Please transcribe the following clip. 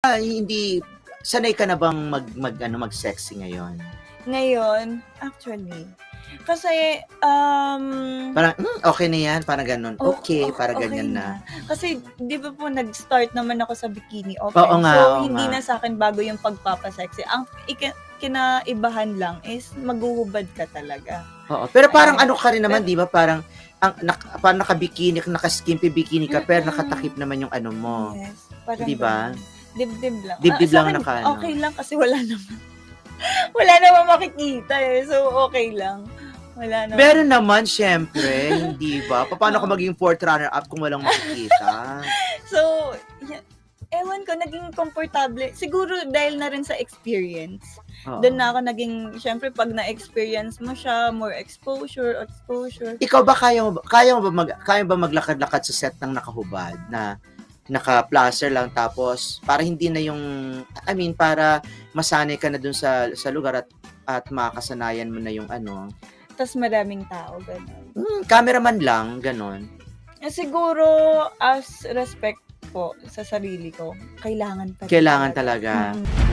Ah, hindi sanay ka na bang mag mag ano mag-sexy ngayon? Ngayon, actually, kasi, um, Parang "Hmm, okay na 'yan, parang gano'n. o- Okay, o- para okay ganyan na. Kasi, di ba po, nag-start naman ako sa bikini open. Oo nga, so, oo hindi nga. na sa akin bago yung pagpapasexy. Ang iki- kinaibahan lang is maghuhubad ka talaga. Oo, pero parang Ayun. ano ka rin naman 'di ba, parang ang nak, parang naka-bikini, naka-skimpy bikini ka, pero nakatakip naman yung ano mo. Yes. Parang Di ba? ganun. Dibdib lang. Dibdib Ah, lang naka, ano. Okay lang kasi wala naman. wala naman makikita eh. So, okay lang. Wala naman. Meron naman syempre, hindi ba? Paano ka maging fourth runner up kung walang makikita? So, y- ewan ko, naging komportable. Siguro dahil na rin sa experience. Oo. Doon na ako naging, syempre pag na-experience mo siya, more exposure, exposure. Ikaw ba kaya mo ba, kaya mo ba mag kaya ba maglakad-lakad sa set ng nakahubad na naka-plaster lang tapos para hindi na yung I mean para masanay ka na dun sa sa lugar at at makakasanayan mo na yung ano. Tapos maraming tao, gano'n. Hmm, cameraman lang, ganon. Eh, Siguro, as respect po sa sarili ko, kailangan pa Kailangan talaga. talaga. Mm.